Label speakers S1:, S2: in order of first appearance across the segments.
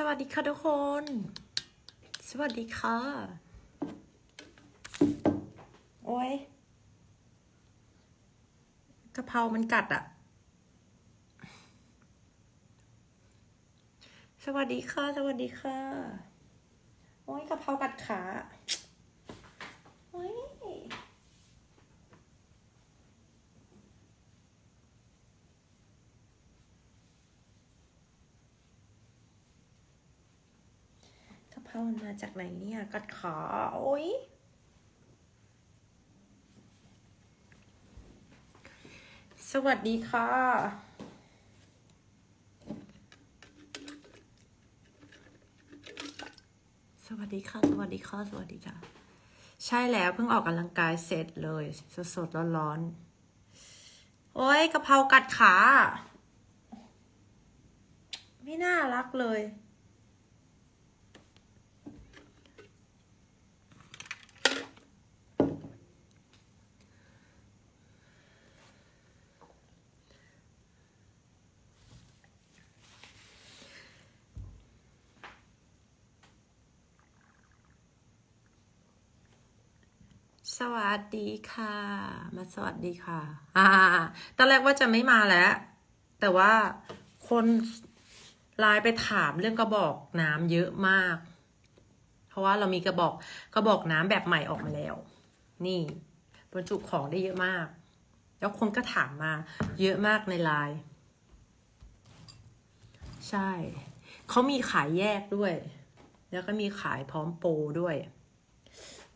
S1: สวัสดีค่ะทุกคน สวัสดีค่ะ โอ้ยกะเพรามันกัดอะสวัสดีค่ะ สวัสดีค่ะ โอ้ยกะเพรากัดขาโอ้ย กะ เพรามาจากไหนเนี่ยกัดขาโอ้ยสวัสดีค่ะ สวัสดีค่ะ สวัสดีค่ะ สวัสดีค่ะใช่แล้วเพิ่งออกกำลังกายเสร็จเลย สดสดร้อนร้อนๆโอ้ยกะเพรากัดขา ไม่น่ารักเลย สวัสดีค่ะ มาสวัสดีค่ะ อ่า ตอนแรกว่าจะไม่มาแล้ว แต่ว่าคนไลน์ไปถามเรื่องกระบอกน้ำเยอะมาก เพราะว่าเรามีกระบอกกระบอกน้ำแบบใหม่ออกมาแล้ว นี่บรรจุของได้เยอะมาก แล้วคนก็ถามมา เยอะมากในไลน์ใช่ เขามีขายแยกด้วย แล้วก็มีขายพร้อมโปรด้วย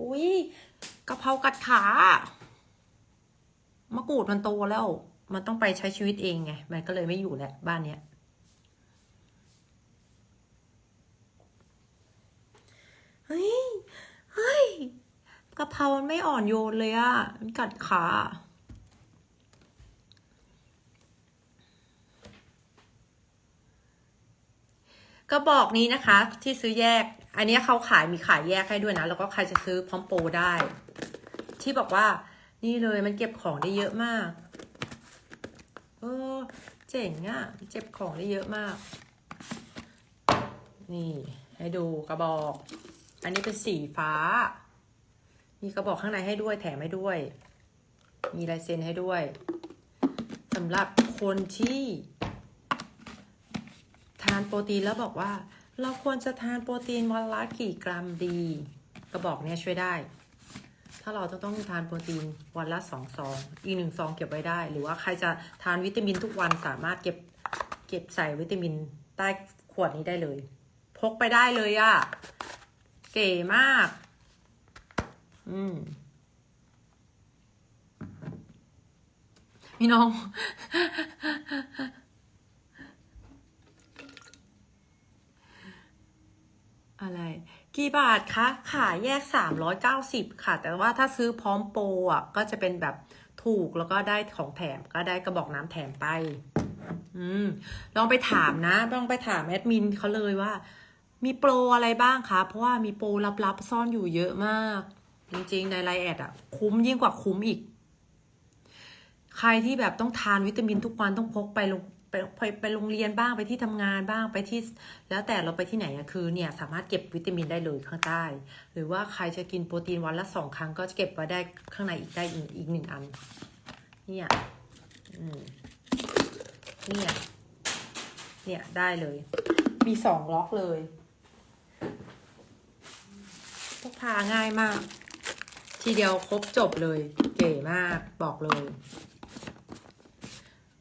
S1: อุ้ย กะเพรากัดขามะกรูดมันโตแล้ว มันต้องไปใช้ชีวิตเองไง มันก็เลยไม่อยู่แล้วบ้านเนี้ยเฮ้ยเฮ้ยกะเพรามันไม่อ่อนโยนเลยอะมันกัดขากระบอกนี้นะคะ ที่ซื้อแยก อันนี้เขาขายมีขายแยกให้ด้วยนะ แล้วก็ใครจะซื้อพร้อมโปรได้ ที่บอกว่า นี่เลยมันเก็บของได้เยอะมาก เออ เจ๋งอะ่ะเก็บของได้เยอะมาก นี่ ให้ดูกระบอก อันนี้เป็นสีฟ้า มีกระบอกข้างในให้ด้วยแถมให้ด้วย มีลายเซ็นให้ด้วยสำหรับคนที่ทานโปรตีนแล้วบอกว่า เราควรจะทานโปรตีนวันละกี่กรัมดี กระบอกเนี้ยช่วยได้ ถ้าเราจะต้องทานโปรตีนวันละสองซอง อีกหนึ่งซองเก็บไว้ได้ หรือว่าใครจะทานวิตามินทุกวันสามารถเก็บเก็บใส่วิตามินใต้ขวดนี้ได้เลย พกไปได้เลยอะเก๋มาก อืมพี่น้อง อะไร กี่บาทคะขายแยก 390 ค่ะ แต่ว่าถ้าซื้อพร้อมโปรอะก็จะเป็นแบบถูกแล้วก็ได้ของแถมก็ได้กระบอกน้ำแถมไป อืม ลองไปถามนะ ลองไปถามแอดมินเขาเลยว่า มีโปรอะไรบ้างคะ เพราะว่ามีโปรลับๆซ่อนอยู่เยอะมาก จริงๆ ในไลน์แอดอะ คุ้มยิ่งกว่าคุ้มอีก ใครที่แบบต้องทานวิตามินทุกวันต้องพกไปโรง ไปไปไปโรงเรียนบ้างไปที่ทำงานบ้างไปที่ แล้วแต่เราไปที่ไหนอะคือเนี่ยสามารถเก็บวิตามินได้เลยข้างใต้ หรือว่าใครจะกินโปรตีนวันละสองครั้งก็จะเก็บไว้ได้ข้างในอีกได้อีกอีกหนึ่งอัน เนี่ยเนี่ย เนี่ยได้เลย มีสองล็อกเลยพกพาง่ายมาก ทีเดียวครบจบเลย เก๋มากบอกเลย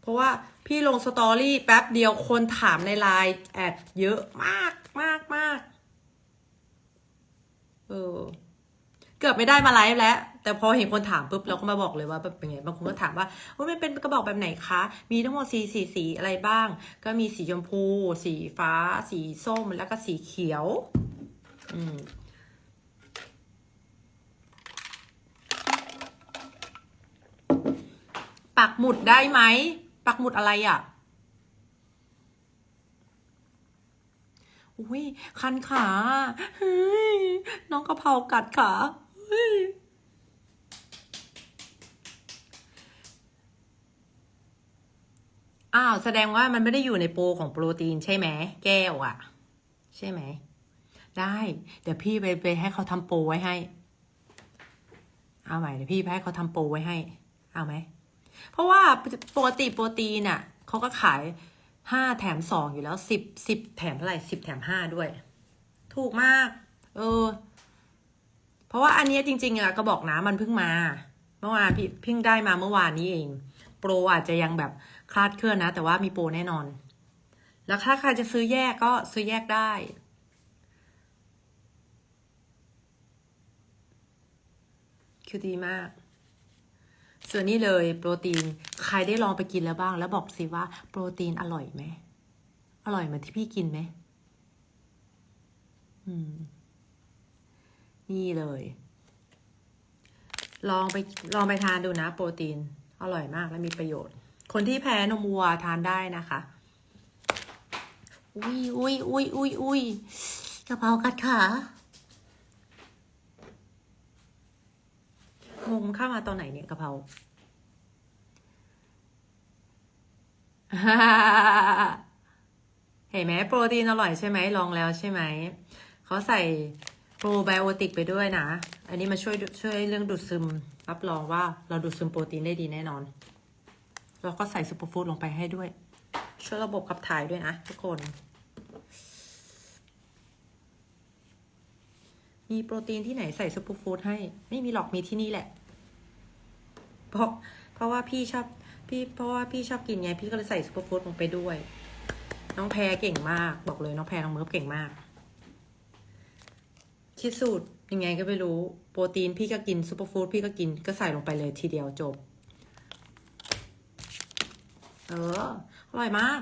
S1: เพราะว่า พี่ลงสตอรี่แป๊บเดียวคนถามในไลน์แอดเยอะมากมากมากเออ เกือบไม่ได้มาไลฟ์แล้ว แต่พอเห็นคนถามปุ๊บเราก็มาบอกเลยว่าแบบเป็นไงบางคนก็ถามว่าว่ามันเป็นกระบอกแบบไหนคะ มีทั้งหมดสีสีสีอะไรบ้าง ก็มีสีชมพู สีฟ้า สีส้มแล้วก็สีเขียว อืมปักหมุดได้ไหม ปักหมุดอะไรอะ่ะอุ้ยคันขาเฮ้ยน้องกระเพรากัดขาเฮ้ยอ้าว แสดงว่ามันไม่ได้อยู่ในโปรของโปรตีนใช่ไหมแก้วอะใช่ไหม ได้ เดี๋ยวพี่ไปไปให้เขาทำโปรไว้ให้ เอาใหม่เดี๋ยวพี่ไปให้เขาทำโปรไว้ให้ เอาไหม เพราะว่าปกติโปรตีนอะเขาก็ขายห้าแถมสองอยู่แล้วสิบสิบแถมเท่าไหร่สิบแถมห้าด้วย ถูกมาก เออ เพราะว่าอันนี้จริง ๆอะกระบอกน้ำมันเพิ่งมา เมื่อวานพี่เพิ่งได้มาเมื่อวานนี้เอง โปรอาจจะยังแบบคลาดเคลื่อนนะ แต่ว่ามีโปรแน่นอน แล้วถ้าใครจะซื้อแยกก็ซื้อแยกได้คือดีมาก ส่วนนี้เลยโปรตีนใครได้ลองไปกินแล้วบ้าง แล้วบอกสิว่าโปรตีนอร่อยไหมอร่อยเหมือนที่พี่กินไหมอืม นี่เลย ลองไปลองไปทานดูนะ โปรตีน อร่อยมากและมีประโยชน์ คนที่แพ้นมวัวทานได้นะคะอุ้ยอุ้ยอุ้ยอุ้ยอุ้ยกระเพรากัดขา งงเข้ามาตอนไหนเนี่ยกะเพราเห็นไหมโปรตีนอร่อยใช่ไหมลองแล้วใช่ไหมเขาใส่โปรไบโอติกไปด้วยนะ อันนี้มาช่วยช่วยเรื่องดูดซึม รับรองว่าเราดูดซึมโปรตีนได้ดีแน่นอนแล้วก็ใส่ซูเปอร์ฟู้ดลงไปให้ด้วย ช่วยระบบขับถ่ายด้วยนะทุกคน มีโปรตีนที่ไหนใส่ซูเปอร์ฟู้ดให้ ไม่มีหรอกมีที่นี่แหละ เพราะเพราะว่าพี่ชอบพี่เพราะว่าพี่ชอบกินไง พี่ก็เลยใส่ซูเปอร์ฟู้ดลงไปด้วย น้องแพรเก่งมาก บอกเลยน้องแพรน้องเมิร์ฟเก่งมากคิดสูตรยังไงก็ไม่รู้ โปรตีนพี่ก็กินซูเปอร์ฟู้ดพี่ก็กินก็ใส่ลงไปเลยทีเดียวจบ เออ อร่อยมาก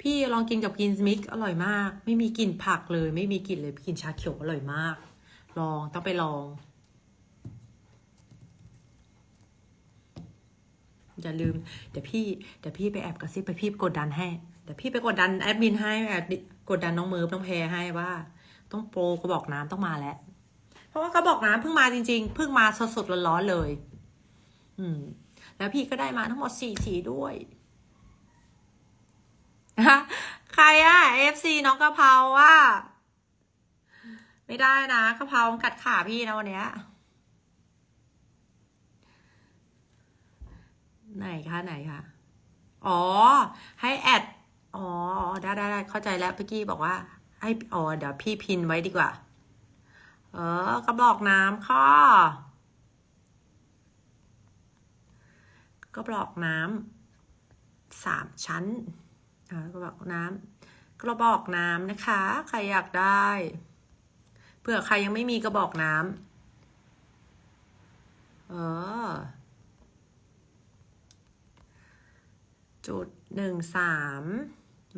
S1: พี่ลองกินกับกินมิกอร่อยมาก ไม่มีกลิ่นผักเลย ไม่มีกลิ่นเลยกินชาเขียวอร่อยมาก ลองต้องไปลอง อย่าลืม เดี๋ยวพี่เดี๋ยวพี่ไปแอบกระซิบไปพี่กดดันให้เดี๋ยวพี่ไปกดดันแอดมินให้แอบกดดันน้องเมิร์ฟน้องแพรให้ว่า ต้องโปรกระบอกน้ำต้องมาแล้ว เพราะว่ากระบอกน้ำเพิ่งมาจริงๆเพิ่งมาสดๆร้อนๆเลย อืม แล้วพี่ก็ได้มาทั้งหมดสี่สีด้วยฮะใครอะ FC น้องกะเพราว่า ไม่ได้นะกะเพรากัดขาพี่นะวันเนี้ย ไหนคะไหนคะอ๋อ ให้แอด อ๋อ ได้ได้ได้เข้าใจแล้วเมื่อกี้บอกว่าให้อ๋อเดี๋ยวพี่พินไว้ดีกว่า เออกระบอกน้ำข้อกระบอกน้ำสามชั้นอ่ากระบอกน้ำกระบอกน้ำนะคะ ใครอยากได้ เผื่อใครยังไม่มีกระบอกน้ำเออ จุดหนึ่งสาม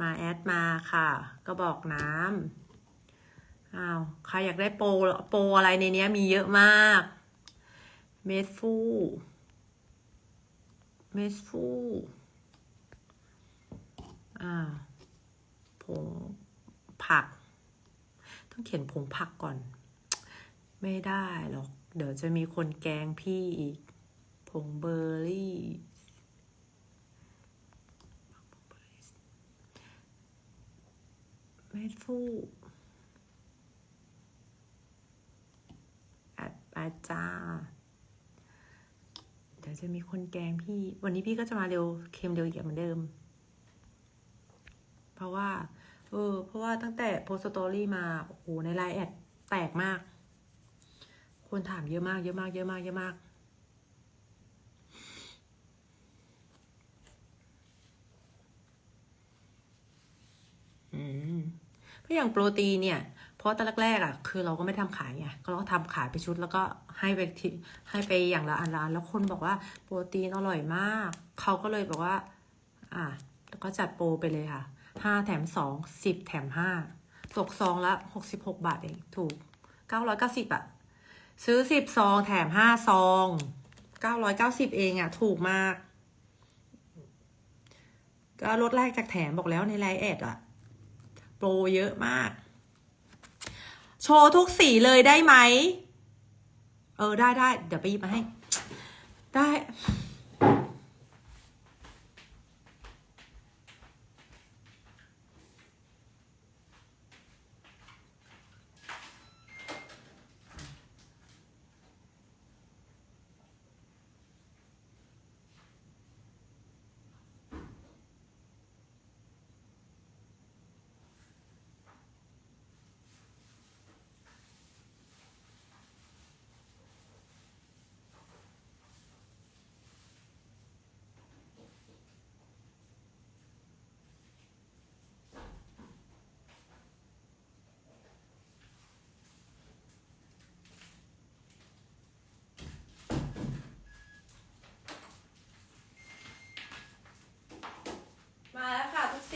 S1: มาแอดมาค่ะ กระบอกน้ำอ้าวใครอยากได้โปรโปรอะไรในนี้มีเยอะมาก เมดฟูเมดฟูอ่าผงผัก ต้องเขียนผงผักก่อน ไม่ได้หรอก เดี๋ยวจะมีคนแกงพี่อีกผงเบอร์รี่ เม็ดฟูอดอาจาเดี๋ยวจะมีคนแกงพี่ วันนี้พี่ก็จะมาเร็ว เค็มเร็วอีกเหมือนเดิม เพราะว่า เออ เพราะว่าตั้งแต่โพสต์สตอรี่มา โอ้โห ในไลน์แอดแตกมาก คนถามเยอะมาก เยอะมาก เยอะมาก เยอะมาก อืมเพราะอย่างโปรตีนเนี่ย เพราะตอนแรกๆอะ คือเราก็ไม่ทำขายไงก็เราก็ทำขายไปชุดแล้วก็ให้ไปที่ให้ไปอย่างละอันละอันแล้วคนบอกว่าโปรตีนอร่อยมาก เขาก็เลยบอกว่า อะแล้วก็จัดโปรไปเลยค่ะ ห้าแถมสองสิบแถมห้าตกซองละหกสิบหกบาทเอง ถูกเก้าร้อยเก้าสิบอะซื้อสิบซองแถมห้าซองเก้าร้อยเก้าสิบเองอะถูกมาก ก็ลดแรกจากแถมบอกแล้วในไลน์แอดอะโปรเยอะมาก โชว์ทุกสีเลยได้ไหม เออได้ได้เดี๋ยวไปหยิบมาให้ ได้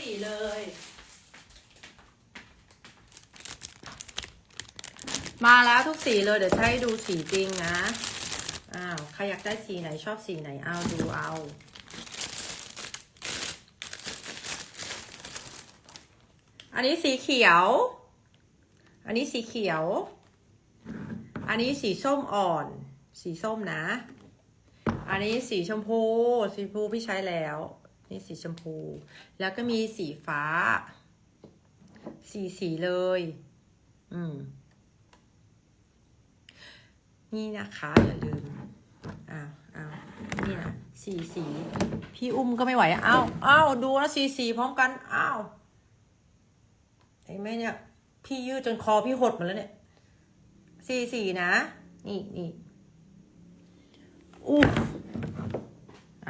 S1: อ เลย มาแล้วทุกสีเลยเดี๋ยวจะให้ดูสีจริงนะ อ้าว ใครอยากได้สีไหนชอบสีไหนเอาดูเอาอันนี้สีเขียว อันนี้สีเขียว อันนี้สีส้มอ่อน สีส้มนะ อันนี้สีชมพู สีชมพูพี่ใช้แล้ว นี่สีชมพู แล้วก็มีสีฟ้า สีสีเลย อืม นี่นะคะอย่าลืมอ้าวอ้าวนี่นะสีสี พี่อุ้มก็ไม่ไหวอ้าวอ้าวดูนะสีสีพร้อมกันอ้าวเห็นไหมเนี่ย พี่ยืดจนคอพี่หดหมาแล้วเนี่ยสีสีนะ นี่นี่อู้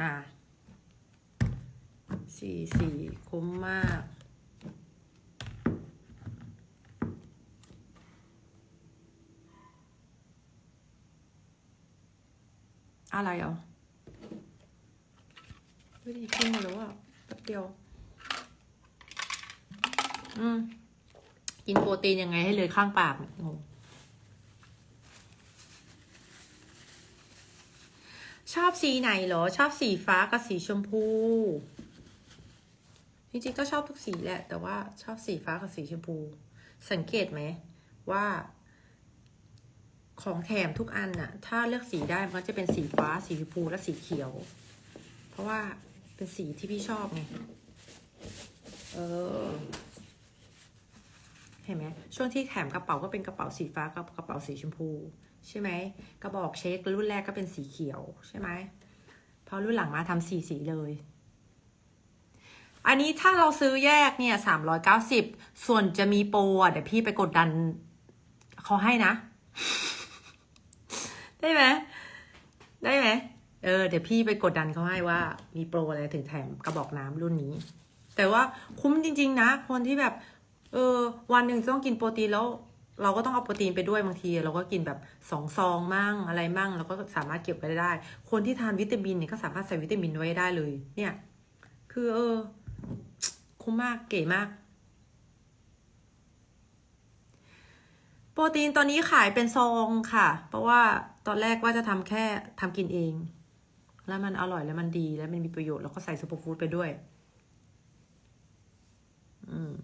S1: อ่า สีสีคุ้มมาก อะไรอะไม่ได้กินหมดแล้วอะแป๊บเดียว อืม กินโปรตีนยังไงให้เลยข้างปากงงชอบสีไหนเหรอ ชอบสีฟ้ากับสีชมพู จริงๆก็ชอบทุกสีแหละ แต่ว่าชอบสีฟ้ากับสีชมพู สังเกตไหมว่า ของแถมทุกอันน่ะ ถ้าเลือกสีได้มันก็จะเป็นสีฟ้า สีชมพูและสีเขียว เพราะว่าเป็นสีที่พี่ชอบไง เออ เห็นไหมช่วงที่แถมกระเป๋าก็เป็นกระเป๋าสีฟ้ากับกระเป๋าสีชมพู ใช่ไหมกระบอกเช็ครุ่นแรกก็เป็นสีเขียวใช่ไหมพอรุ่นหลังมาทำสีสีเลย อันนี้ถ้าเราซื้อแยกเนี่ยสามร้อยเก้าสิบส่วนจะมีโปรอะเดี๋ยวพี่ไปกดดันเขาให้นะ ได้ไหมได้ไหมเออเดี๋ยวพี่ไปกดดันเขาให้ว่า มีโปรอะไรถึงแถมกระบอกน้ำรุ่นนี้ แต่ว่าคุ้มจริง ๆ นะ คนที่แบบ เออ วันหนึ่งต้องกินโปรตีนแล้ว เราก็ต้องเอาโปรตีนไปด้วยบางที เราก็กินแบบสองซองมั่งอะไรมั่งเราก็สามารถเก็บไว้ได้ คนที่ทานวิตามินเนี่ยก็สามารถใส่วิตามินไว้ได้เลย เนี่ย คือเออ คุ้มมากเก๋มาก โปรตีนตอนนี้ขายเป็นซองค่ะ เพราะว่าตอนแรกว่าจะทำแค่ทำกินเอง แล้วมันอร่อยแล้วมันดีแล้วมันมีประโยชน์แล้วก็ใส่ซูเปอร์ฟู้ดไปด้วย อืม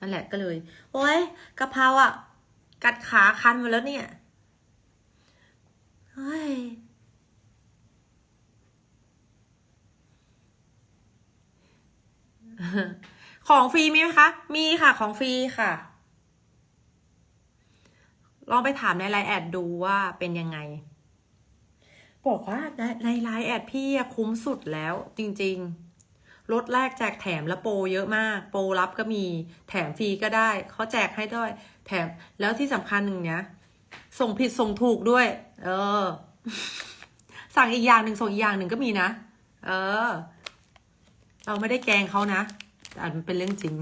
S1: นั่นแหละก็เลย โอ้ยกะเพราอะ กัดขาคันหมดแล้วเนี่ยเฮ้ย ของฟรีมีไหมคะ มีค่ะของฟรีค่ะ ลองไปถามในไลน์แอดดูว่าเป็นยังไง บอกว่าในไลน์แอดพี่คุ้มสุดแล้วจริงๆ ลดแรกแจกแถมและโปรเยอะมาก โปรรับก็มีแถมฟรีก็ได้ เขาแจกให้ด้วย แถมแล้วที่สำคัญหนึ่งเนี้ยส่งผิดส่งถูกด้วย เออ สั่งอีกอย่างหนึ่งส่งอีกอย่างหนึ่งก็มีนะ เออ เราไม่ได้แกงเขานะแต่อันมันเป็นเรื่องจริง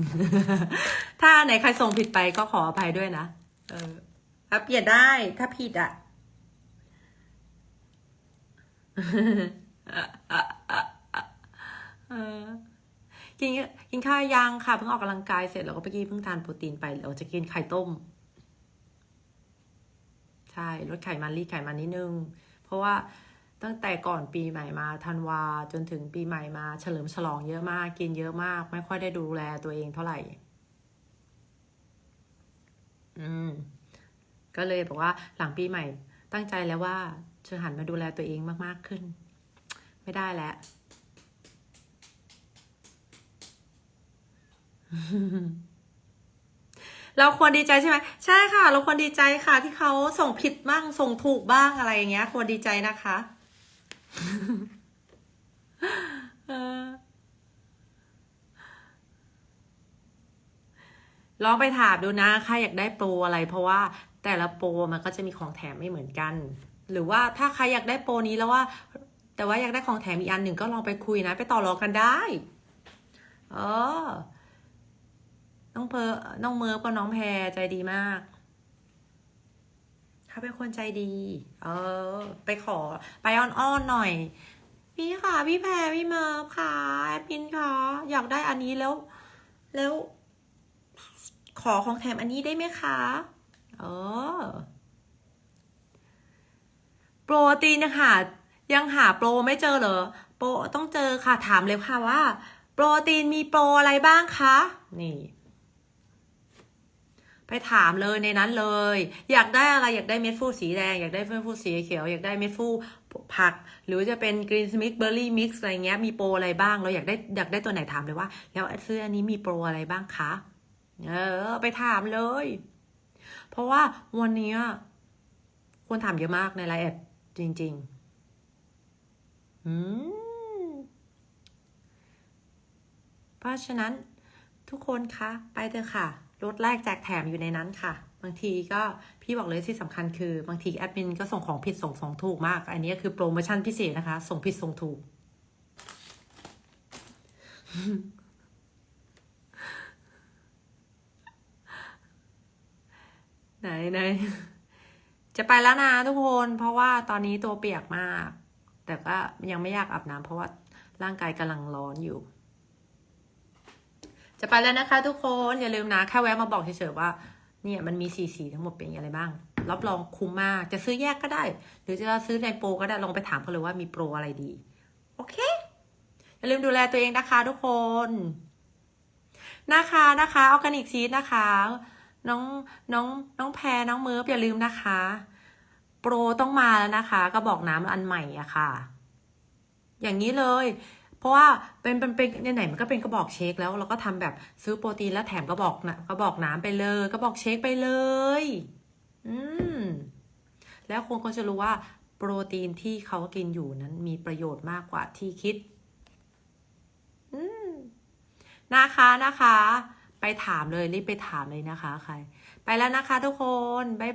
S1: ถ้าไหนใครส่งผิดไปก็ขออภัยด้วยนะ เอออะเปลี่ยนได้ถ้าผิดอะกินกินข้าวยังค่ะ เพิ่งออกกำลังกายเสร็จแล้วก็เมื่อกี้เพิ่งทานโปรตีนไปเราจะกินไข่ต้ม ใช่ลดไขมันรีดไขมันนิดนึง เพราะว่า ตั้งแต่ก่อนปีใหม่มาธันวาจนถึงปีใหม่มา เฉลิมฉลองเยอะมาก กินเยอะมาก ไม่ค่อยได้ดูแลตัวเองเท่าไหร่ อืม ก็เลยบอกว่าหลังปีใหม่ ตั้งใจแล้วว่าจะหันมาดูแลตัวเองมากๆขึ้น ไม่ได้แล้วเราควรดีใจใช่ไหมใช่ค่ะ เราควรดีใจค่ะ ที่เขาส่งผิดบ้างส่งถูกบ้างอะไรอย่างเงี้ย ควรดีใจนะคะ ลองไปถามดูนะใครอยากได้โปรอะไร เพราะว่าแต่ละโปรมันก็จะมีของแถมไม่เหมือนกัน หรือว่าถ้าใครอยากได้โปรนี้แล้วว่า แต่ว่าอยากได้ของแถมอีกอันหนึ่งก็ลองไปคุยนะ ไปต่อรองกันได้เออน้องเพอน้องเมิร์ฟกับน้องแพรใจดีมาก เขาเป็นคนใจดี เออ ไปขอ ไปอ้อนๆหน่อย พี่ค่ะ พี่แพรพี่เมิร์ฟค่ะแอดมินค่ะอยากได้อันนี้แล้ว แล้ว ขอของแถมอันนี้ได้ไหมคะเออโปรตีนยังหายังหาโปรไม่เจอเหรอโปรต้องเจอค่ะถามเลยค่ะว่า โปรตีนมีโปรอะไรบ้างคะ นี่ ไปถามเลยในนั้นเลย อยากได้อะไรอยากได้เม็ดฟูสีแดง อยากได้เม็ดฟูสีเขียว อยากได้เม็ดฟูผัก หรือจะเป็นกรีนสมิกเบอร์รี่มิกซ์อะไรเงี้ยมีโปรอะไรบ้างเราอยากได้อยากได้ตัวไหนถามเลยว่า แล้วซื้ออันนี้มีโปรอะไรบ้างคะเออ ไปถามเลย เพราะว่าวันนี้ยคนถามเยอะมากในไลน์แอดจริงๆอืมเพราะฉะนั้นทุกคนคะ ไปเถอะค่ะ ลดแรกแจกแถมอยู่ในนั้นค่ะ บางทีก็พี่บอกเลยที่สำคัญคือบางทีแอดมินก็ส่งของผิดส่งของถูกมาก อันนี้คือโปรโมชั่นพิเศษนะคะ ส่งผิดส่งถูก ไหนไหนจะไปแล้วนะทุกคน เพราะว่าตอนนี้ตัวเปียกมาก แต่ก็ยังไม่อยากอาบน้ำเพราะว่าร่างกายกำลังร้อนอยู่ จะไปแล้วนะคะทุกคนอย่าลืมนะแค่แวะมาบอกเฉยๆว่าเนี่ยมันมีสีสีทั้งหมดเป็นอะไรบ้าง รับรองคุ้มมาก จะซื้อแยกก็ได้ หรือจะซื้อในโปรก็ได้ลองไปถามเขาเลยว่ามีโปรอะไรดี โอเค อย่าลืมดูแลตัวเองนะคะทุกคน นะคะนะคะออร์แกนิกซีดนะคะ น้องน้องน้องแพรน้องเมิร์ฟอย่าลืมนะคะ โปรต้องมาแล้วนะคะกระบอกน้ำอันใหม่อะค่ะ อย่างนี้เลย เพราะว่าเป็นเป็นเป็นไหนๆมันก็เป็นกระบอกเชคแล้วเราก็ทำแบบซื้อโปรตีนแล้วแถมกระบอกนะกระบอกน้ำไปเลยกระบอกเชคไปเลย อืมแล้วคนก็จะรู้ว่าโปรตีนที่เขากินอยู่นั้นมีประโยชน์มากกว่าที่คิดอืมนะคะนะคะ ไปถามเลยรีบไปถามเลยนะคะ ใคร ไปแล้วนะคะทุกคน บ๊าย